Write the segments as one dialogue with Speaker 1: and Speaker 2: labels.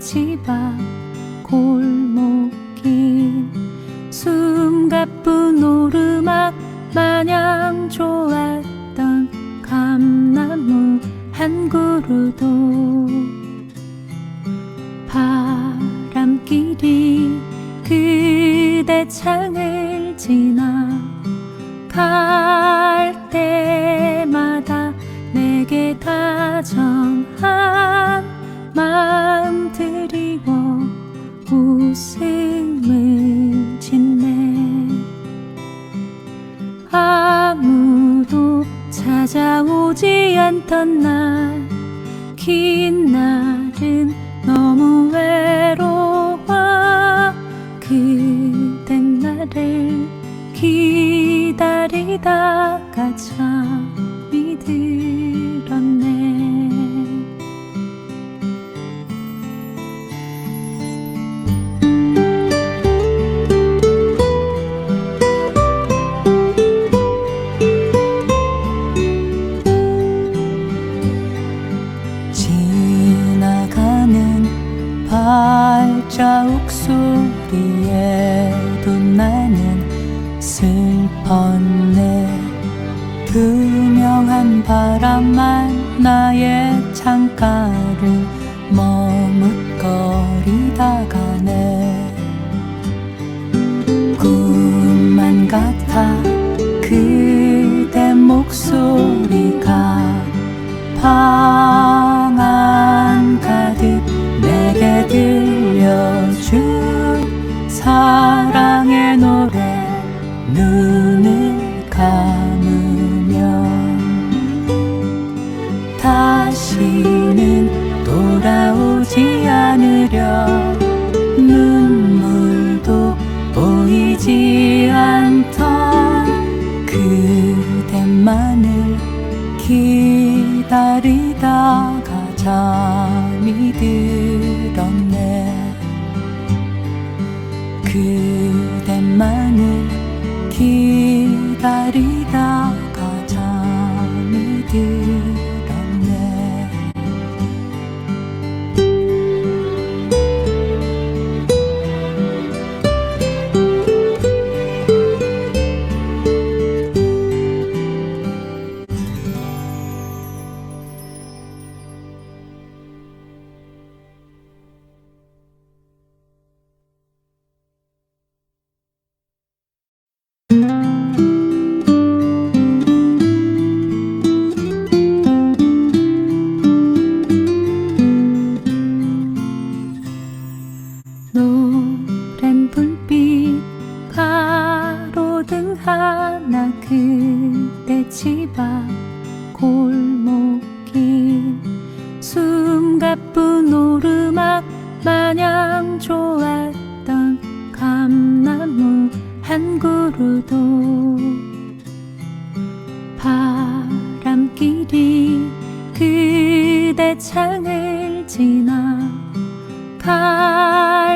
Speaker 1: 집 앞 골목길. 숨가쁜 오르막 마냥 좋았던 감나무 한 그루도. 바람길이 그대 창을 지나 갈 찾아오지 않던 날 긴 날은 너무 외로워. 그댄 나를 기다리다가 자국 소리에도 나는 슬펐네. 투명한 바람만 나의 창가를 머뭇거리다가 네. 꿈만 같아 그대 목소리가 방 보이지 않던 그대만을 기다리다가 잠이 들었네. 그대만을 기다리다가 잠이 들었네 오르막 마냥 좋았던 감나무 한 그루도 바람길이 그대 창을 지나 갈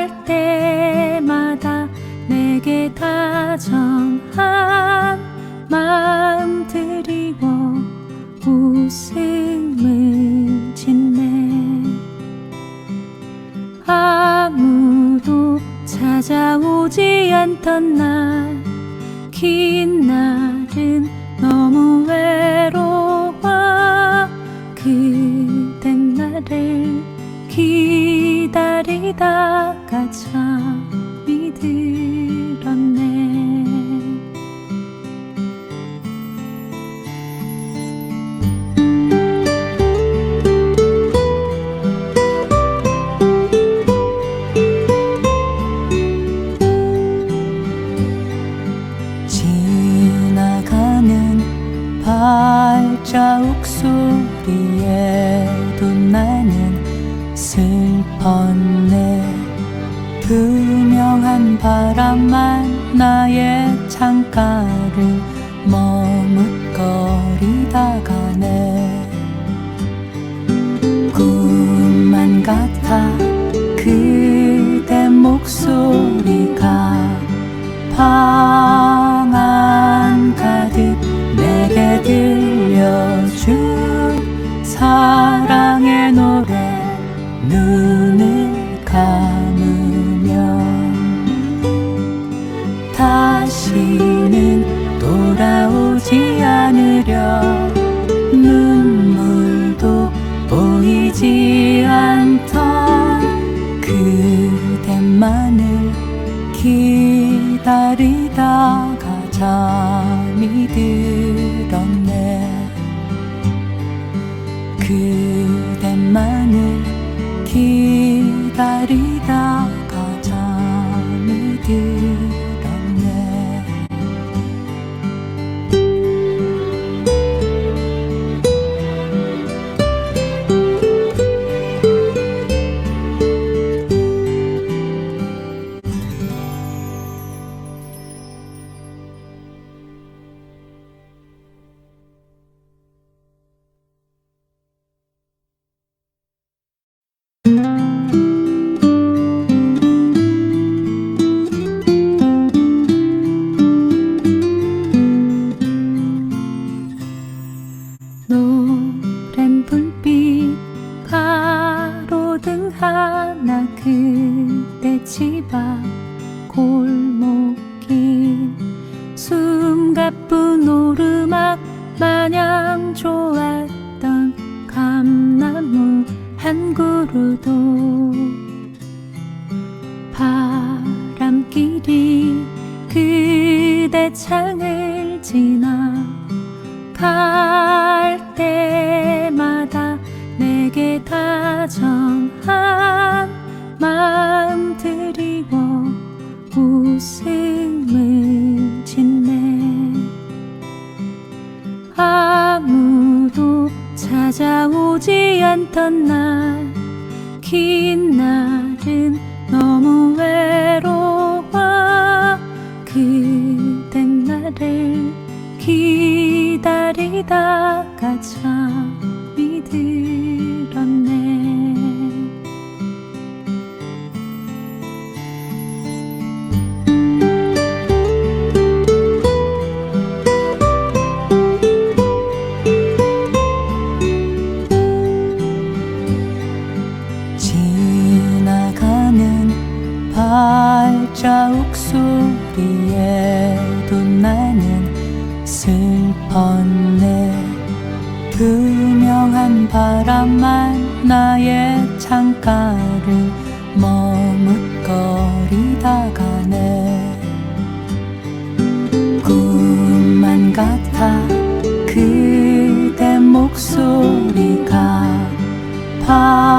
Speaker 1: 긴 날 발자국 소리에도 나는 슬펐네. 투명한 바람만 나의 창가를 머뭇거리다가 네. 꿈만 같아 그대 목소리가 방 기다리다가 잠이 들었네. 그 한 그루도 바람길이 그대 창을 지나 갈 때마다 내게 다정한 마음 드리워 웃음을 짓네. 아무도 찾아오지 않던 날 긴 투명한 바람만 나의 창가를 머뭇거리다 가네. 꿈만 같아 그대 목소리가 방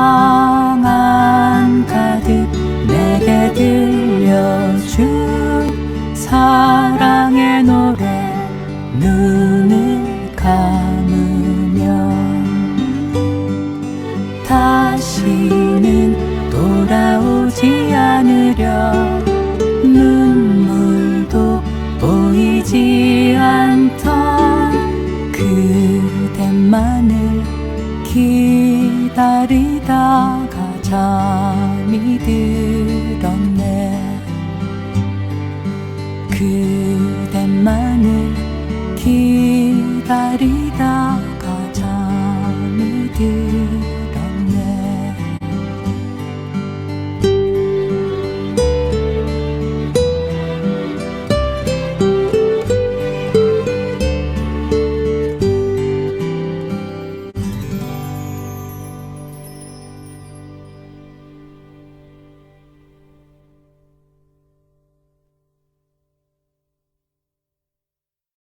Speaker 1: 않으려. 눈물도 보이지 않던 그대만을 기다리다가 잠이 들었네. 그대만을 기다리다가